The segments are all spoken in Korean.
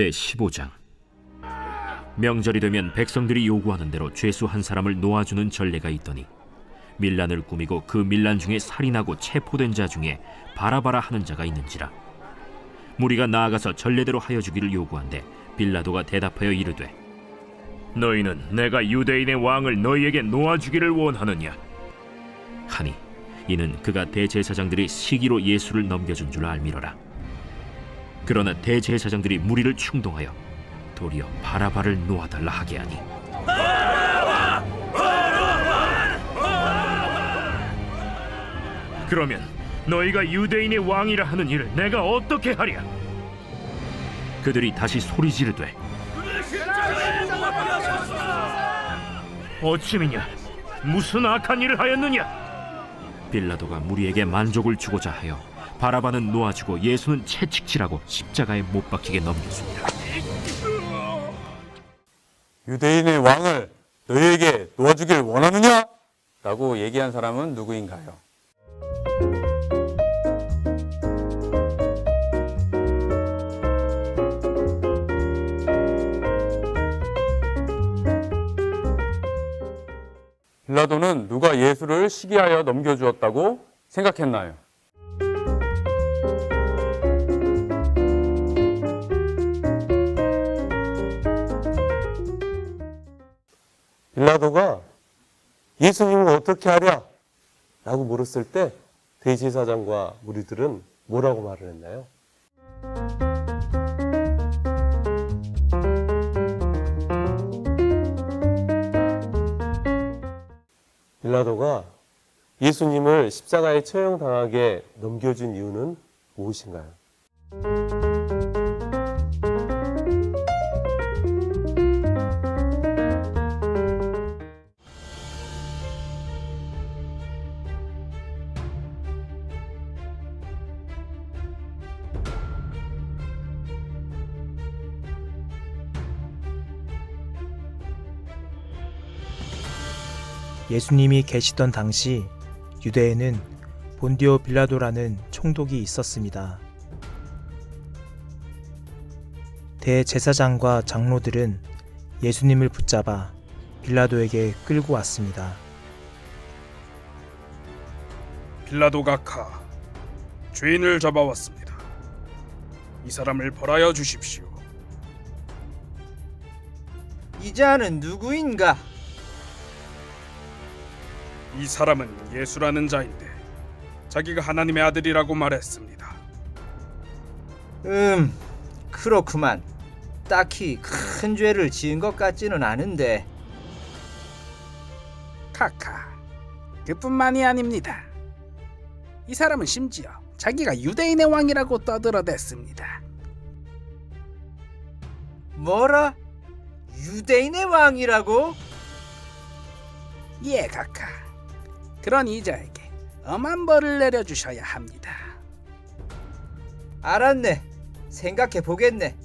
제 15장. 명절이 되면 백성들이 요구하는 대로 죄수 한 사람을 놓아주는 전례가 있더니 밀란을 꾸미고 그 밀란 중에 살인하고 체포된 자 중에 바라바라 하는 자가 있는지라. 무리가 나아가서 전례대로 하여 주기를 요구한데 빌라도가 대답하여 이르되 너희는 내가 유대인의 왕을 너희에게 놓아주기를 원하느냐? 하니 이는 그가 대제사장들이 시기로 예수를 넘겨준 줄 알미러라 그러나 대제사장들이 무리를 충동하여 도리어 바라바를 놓아달라 하게 하니. 그러면 너희가 유대인의 왕이라 하는 일을 내가 어떻게 하랴? 그들이 다시 소리 지르되 어찌미냐? 무슨 악한 일을 하였느냐? 빌라도가 무리에게 만족을 주고자 하여 바라바는 놓아주고 예수는 채찍질하고 십자가에 못 박히게 넘겨줍니다 유대인의 왕을 너희에게 놓아주길 원하느냐? 라고 얘기한 사람은 누구인가요? 빌라도는 누가 예수를 시기하여 넘겨주었다고 생각했나요? 빌라도가 예수님을 어떻게 하랴? 라고 물었을 때 대제사장과 무리들은 뭐라고 말을 했나요? 빌라도가 예수님을 십자가에 처형당하게 넘겨준 이유는 무엇인가요? 예수님이 계시던 당시 유대에는 본디오 빌라도라는 총독이 있었습니다. 대제사장과 장로들은 예수님을 붙잡아 빌라도에게 끌고 왔습니다. 빌라도가 카 죄인을 잡아왔습니다. 이 사람을 벌하여 주십시오. 이 자는 누구인가? 이 사람은 예수라는 자인데 자기가 하나님의 아들이라고 말했습니다. 음, 그렇구만. 딱히 큰 죄를 지은 것 같지는 않은데 카카. 그뿐만이 아닙니다. 이 사람은 심지어 자기가 유대인의 왕이라고 떠들어댔습니다. 뭐라? 유대인의 왕이라고? 예, 카카. 그런 이자에게 엄한 벌을 내려주셔야 합니다. 알았네. 생각해 보겠네.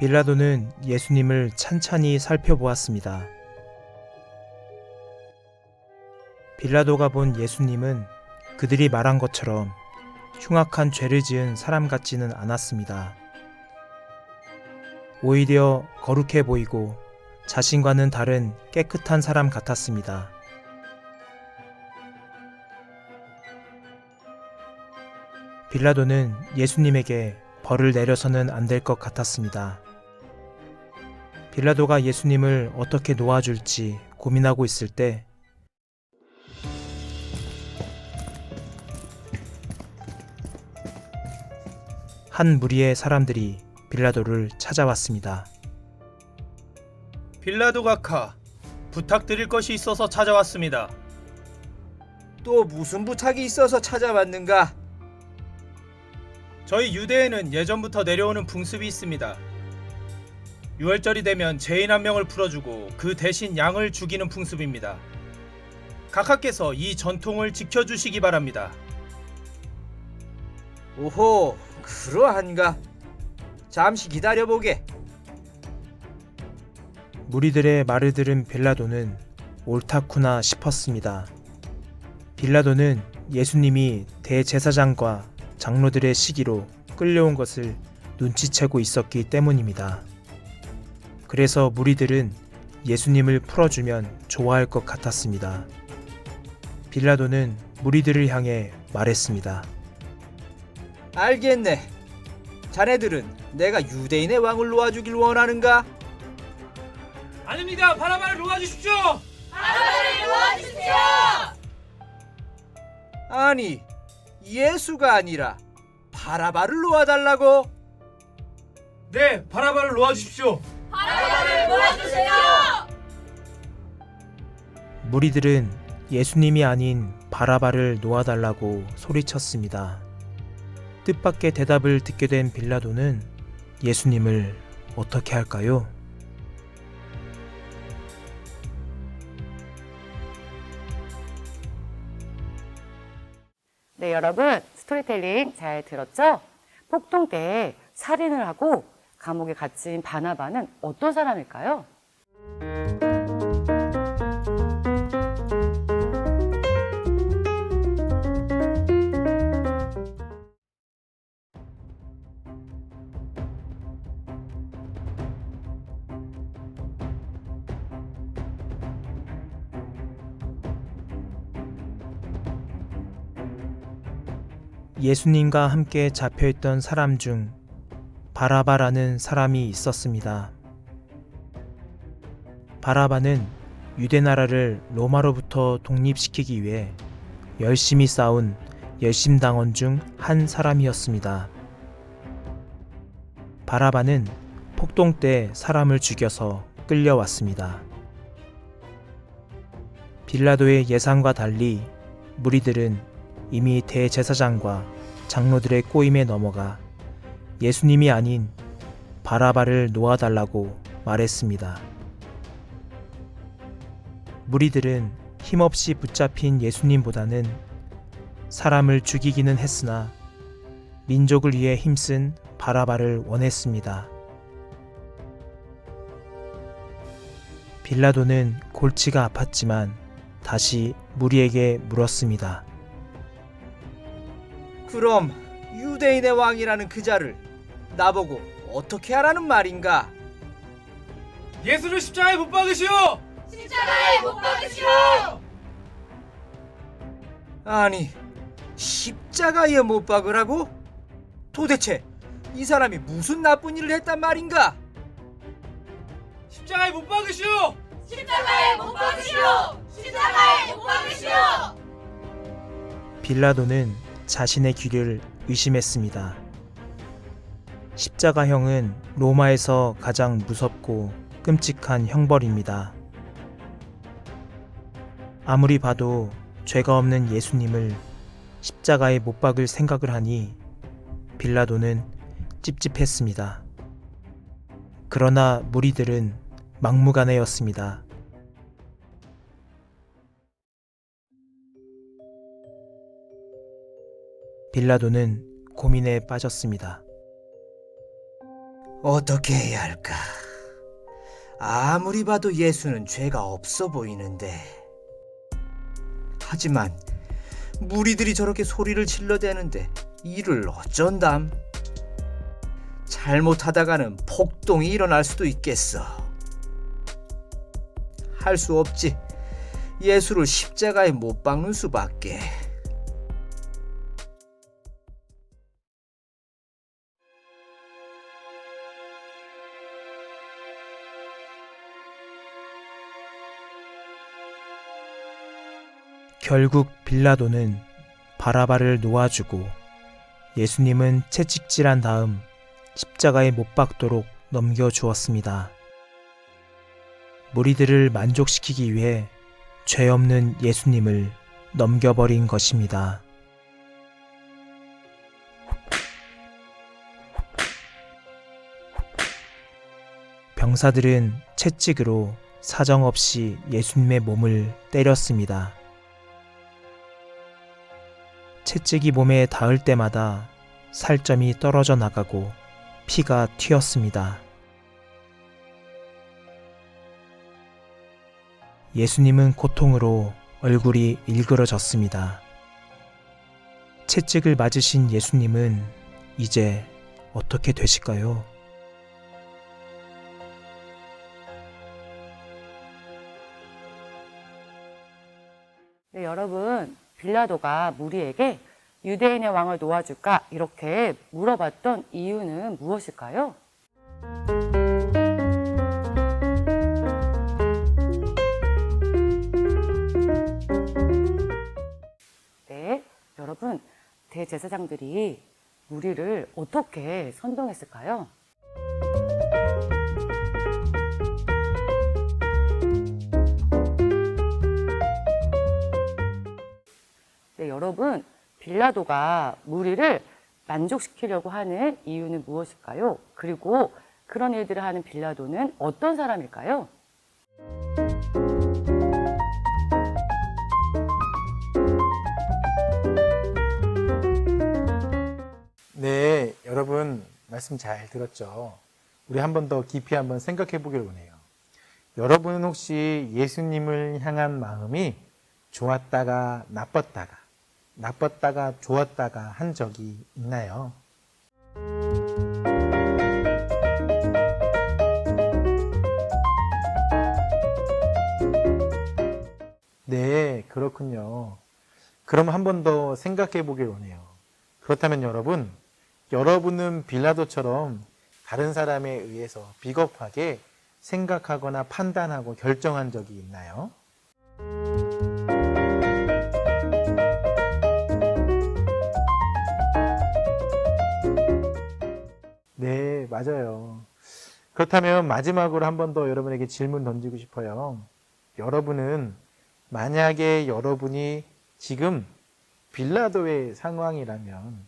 빌라도는 예수님을 찬찬히 살펴보았습니다. 빌라도가 본 예수님은 그들이 말한 것처럼 흉악한 죄를 지은 사람 같지는 않았습니다. 오히려 거룩해 보이고 자신과는 다른 깨끗한 사람 같았습니다. 빌라도는 예수님에게 벌을 내려서는 안 될 것 같았습니다. 빌라도가 예수님을 어떻게 놓아줄지 고민하고 있을 때 한 무리의 사람들이 빌라도를 찾아왔습니다. 빌라도 각하, 부탁드릴 것이 있어서 찾아왔습니다. 또 무슨 부탁이 있어서 찾아왔는가? 저희 유대에는 예전부터 내려오는 풍습이 있습니다. 6월절이 되면 죄인 한 명을 풀어주고 그 대신 양을 죽이는 풍습입니다. 각하께서 이 전통을 지켜주시기 바랍니다. 오호, 그러한가? 잠시 기다려보게. 무리들의 말을 들은 빌라도는 옳다구나 싶었습니다. 빌라도는 예수님이 대제사장과 장로들의 시기로 끌려온 것을 눈치채고 있었기 때문입니다. 그래서 무리들은 예수님을 풀어주면 좋아할 것 같았습니다. 빌라도는 무리들을 향해 말했습니다. 알겠네. 자네들은 내가 유대인의 왕을 놓아주길 원하는가? 아닙니다. 바라바를 놓아주십시오. 아니, 예수가 아니라 바라바를 놓아달라고? 네, 바라바를 놓아주십시오. 무리들은 예수님이 아닌 바라바를 놓아달라고 소리쳤습니다. 뜻밖의 대답을 듣게 된 빌라도는 예수님을 어떻게 할까요? 네, 여러분 스토리텔링 잘 들었죠? 폭동 때 살인을 하고 감옥에 갇힌 바나바는 어떤 사람일까요? 예수님과 함께 잡혀있던 사람 중 바라바라는 사람이 있었습니다. 바라바는 유대 나라를 로마로부터 독립시키기 위해 열심히 싸운 열심당원 중 한 사람이었습니다. 바라바는 폭동 때 사람을 죽여서 끌려왔습니다. 빌라도의 예상과 달리 무리들은 이미 대제사장과 장로들의 꼬임에 넘어가 예수님이 아닌 바라바를 놓아달라고 말했습니다. 무리들은 힘없이 붙잡힌 예수님보다는 사람을 죽이기는 했으나 민족을 위해 힘쓴 바라바를 원했습니다. 빌라도는 골치가 아팠지만 다시 무리에게 물었습니다. 그럼 유대인의 왕이라는 그 자를 나보고 어떻게 하라는 말인가? 예수를 십자가에 못 박으시오. 아니, 십자가에 못 박으라고? 도대체 이 사람이 무슨 나쁜 일을 했단 말인가? 십자가에 못 박으시오. 빌라도는 자신의 귀를 의심했습니다. 십자가형은 로마에서 가장 무섭고 끔찍한 형벌입니다. 아무리 봐도 죄가 없는 예수님을 십자가에 못 박을 생각을 하니 빌라도는 찝찝했습니다. 그러나 무리들은 막무가내였습니다. 빌라도는 고민에 빠졌습니다. 어떻게 해야 할까? 아무리 봐도 예수는 죄가 없어 보이는데. 하지만 무리들이 저렇게 소리를 질러대는데 이를 어쩐담? 잘못하다가는 폭동이 일어날 수도 있겠어. 할 수 없지. 예수를 십자가에 못 박는 수밖에. 결국 빌라도는 바라바를 놓아주고 예수님은 채찍질한 다음 십자가에 못 박도록 넘겨주었습니다. 무리들을 만족시키기 위해 죄 없는 예수님을 넘겨버린 것입니다. 병사들은 채찍으로 사정없이 예수님의 몸을 때렸습니다. 채찍이 몸에 닿을 때마다 살점이 떨어져 나가고 피가 튀었습니다. 예수님은 고통으로 얼굴이 일그러졌습니다. 채찍을 맞으신 예수님은 이제 어떻게 되실까요? 네, 여러분, 빌라도가 무리에게 유대인의 왕을 놓아줄까? 이렇게 물어봤던 이유는 무엇일까요? 네, 여러분, 대제사장들이 무리를 어떻게 선동했을까요? 여러분, 빌라도가 무리를 만족시키려고 하는 이유는 무엇일까요? 그리고 그런 일들을 하는 빌라도는 어떤 사람일까요? 네, 여러분 말씀 잘 들었죠? 우리 한 번 더 깊이 한번 생각해 보길 원해요. 여러분은 혹시 예수님을 향한 마음이 좋았다가 나빴다가, 나빴다가 좋았다가 한 적이 있나요? 네, 그렇군요. 그럼 한 번 더 생각해 보길 원해요. 그렇다면 여러분, 여러분은 빌라도처럼 다른 사람에 의해서 비겁하게 생각하거나 판단하고 결정한 적이 있나요? 맞아요. 그렇다면 마지막으로 한 번 더 여러분에게 질문 던지고 싶어요. 여러분은 만약에 여러분이 지금 빌라도의 상황이라면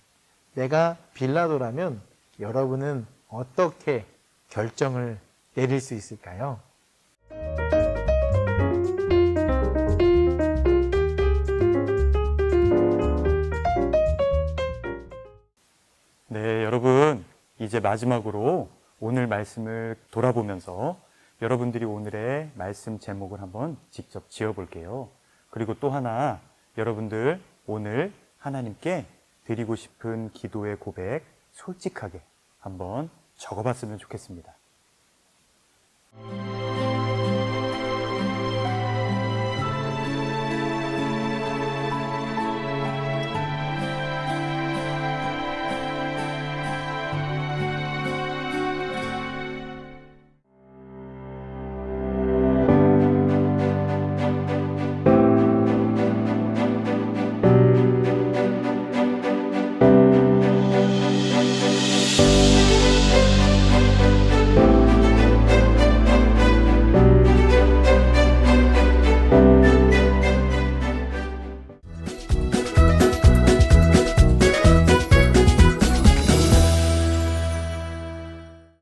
내가 빌라도라면 여러분은 어떻게 결정을 내릴 수 있을까요? 이제 마지막으로 오늘 말씀을 돌아보면서 여러분들이 오늘의 말씀 제목을 한번 직접 지어 볼게요. 그리고 또 하나, 여러분들 오늘 하나님께 드리고 싶은 기도의 고백 솔직하게 한번 적어 봤으면 좋겠습니다.